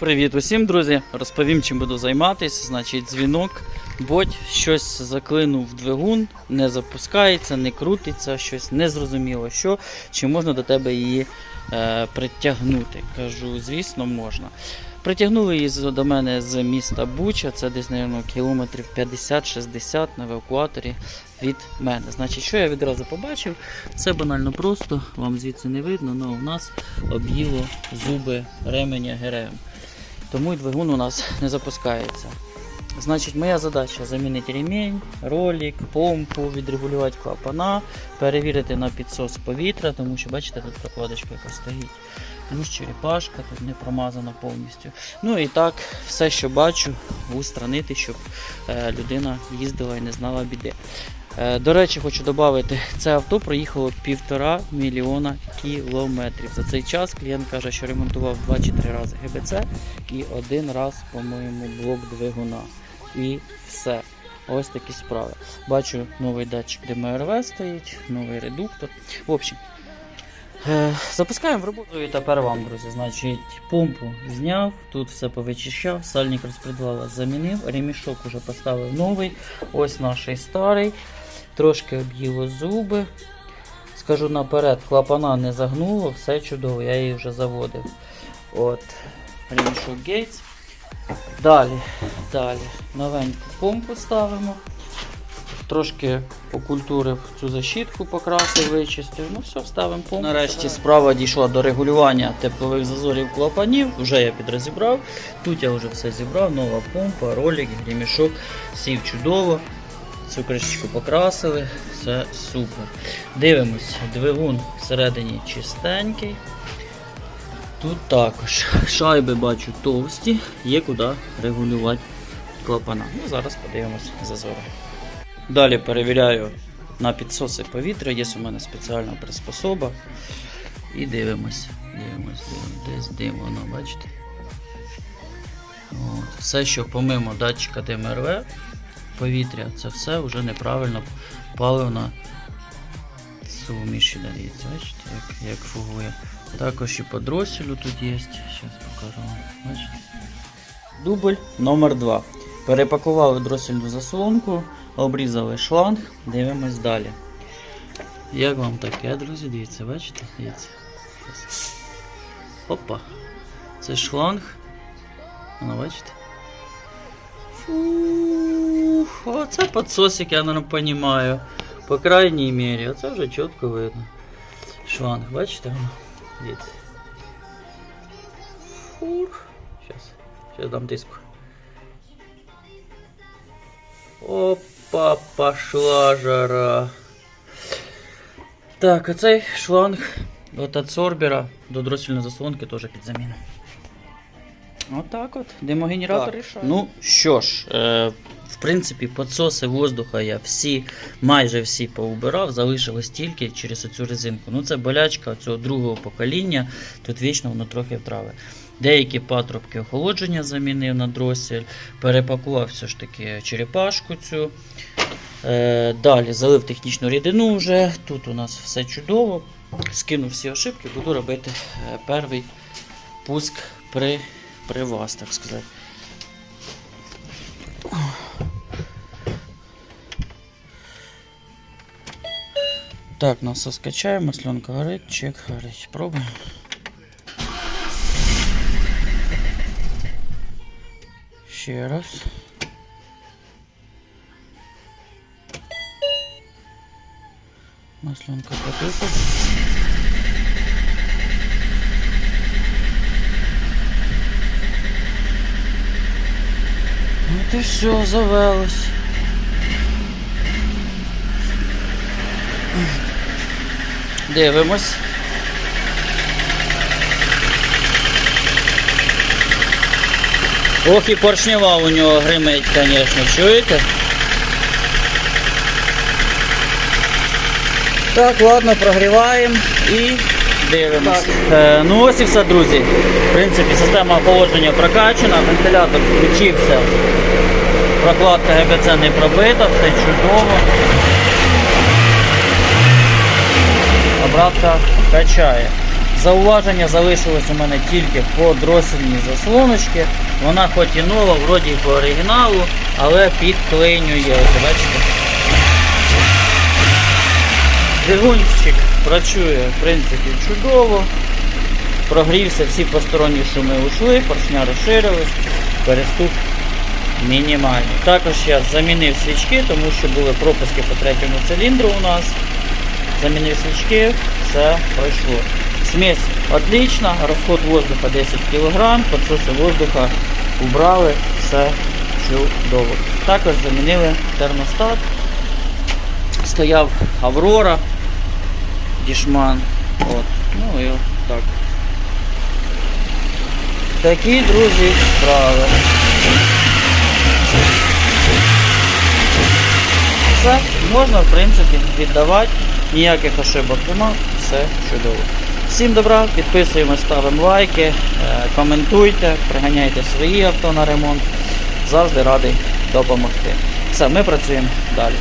Привіт усім, друзі! Розповім, чим буду займатися. Значить, дзвінок, боть, щось заклинув двигун, не запускається, не крутиться, щось незрозуміло що, чи можна до тебе її е, притягнути. Кажу, звісно, можна. Притягнули її до мене з міста Буча, це десь, мабуть, кілометрів 50-60 на евакуаторі від мене. Значить, що я відразу побачив, це банально просто, вам звідси не видно, але у нас об'їло зуби ременя ГРМ. Тому і двигун у нас не запускається. Значить, моя задача замінити ремінь, ролик, помпу, відрегулювати клапана, перевірити на підсос повітря, тому що бачите, тут прокладочка яка стоїть. Плюс черепашка, тут не промазана повністю. Ну і так, все, що бачу, устранити, щоб е, людина їздила і не знала біди. Е, До речі, хочу додати, це авто проїхало півтора мільйона кілометрів. За цей час клієнт каже, що ремонтував 2 чи 3 рази ГБЦ і один раз, по-моєму, блок двигуна. І все. Ось такі справи. Бачу новий датчик ДМРВ стоїть, новий редуктор. В общем, е, запускаємо в роботу і тепер вам, друзі. Значить, помпу зняв, тут все повичищав, сальник розпредвала замінив, ремішок уже поставив новий. Ось наш старий. Трошки об'їло зуби. Скажу наперед, клапана не загнуло, все чудово, я її вже заводив. От, ремішок Гейтс. Далі, далі, новеньку помпу ставимо. Трошки покультурив цю защітку, покрасив, вичистив. Ну все, ставимо помпу. Нарешті справа дійшла до регулювання теплових зазорів клапанів. Вже я підрозібрав. Тут я вже все зібрав, нова помпа, ролик, ремішок, сів чудово. Цю кришечку покрасили, все супер. Дивимось, двигун всередині чистенький. Тут також шайби бачу товсті, є куди регулювати клапана. Ну, зараз подивимось зазори. Далі перевіряю на підсоси повітря, є у мене спеціальна приспособа. І дивимось. Дивимось, дивимось. Десь дим воно, бачите? От. Все, що помимо датчика ДМРВ, повітря, це все вже неправильно паливна суміш. іде, Дивіться, бачите, як, як фугує. Також і по дросілю тут є. Зараз покажу вам. Бачите? Дубль номер 2 Перепакували дросільну заслонку, обрізали шланг, дивимось далі. Як вам таке, друзі? Дивіться, бачите? Дивіться. Опа. Це шланг. Ну, бачите? Оце підсосик, я не розумію. По крайній мірі, оце вже чітко видно. Шланг, бачите? Дивіться. Фух. Сейчас. Сейчас дам тиску. Опа, пошла жара. Так, оцей шланг от адсорбера до дроссельної заслонки теж під заміну. Отак от, димогенератор рішає. Ну що ж, е, в принципі, підсоси воздуха я всі, майже всі поубирав, залишилось тільки через оцю резинку. Ну це болячка цього другого покоління, тут вічно воно трохи втрави. Деякі патрубки охолодження замінив на дросель, перепакував все ж таки черепашку цю. Е, далі залив технічну рідину вже. Тут у нас все чудово. Скинув всі ошибки, буду робити е, перший пуск при, при вас, так сказати. Так, насос скачаємо, масленка горить, чек горить. Пробуємо. Ще раз. Масленка потухла. От і все, завелось. Дивимось. Ох і поршнева у нього гримить, звісно, чуєте? Так, ладно, прогріваємо і дивимось. Е, ну ось і все, друзі. В принципі, система охолодження прокачана, вентилятор включився. Прокладка ГБЦ не пробита, все чудово. Обратка качає. Зауваження залишилось у мене тільки по дросельній заслоночці. Вона хоч і нова, вроді по оригіналу, але підклинює. Бачите? Двигунчик працює в принципі чудово. Прогрівся, всі посторонні шуми ушли, поршня розширились, переступ мінімальний. Також я замінив свічки, тому що були пропуски по третьому циліндру у нас. Замінив свічки, все пройшло. Смесь отлична, розход воздуха 10 кг, підсоси воздуха убрали, все чудово. Також замінили термостат. Стояв Аврора, Дішман. От. Ну і так. Такі, друзі, справи. Все, можна, в принципі, віддавати. Ніяких ошибок нема, все чудово. Всім добра, підписуємось, ставимо лайки, е, коментуйте, приганяйте свої авто на ремонт. Завжди радий допомогти. Все, ми працюємо далі.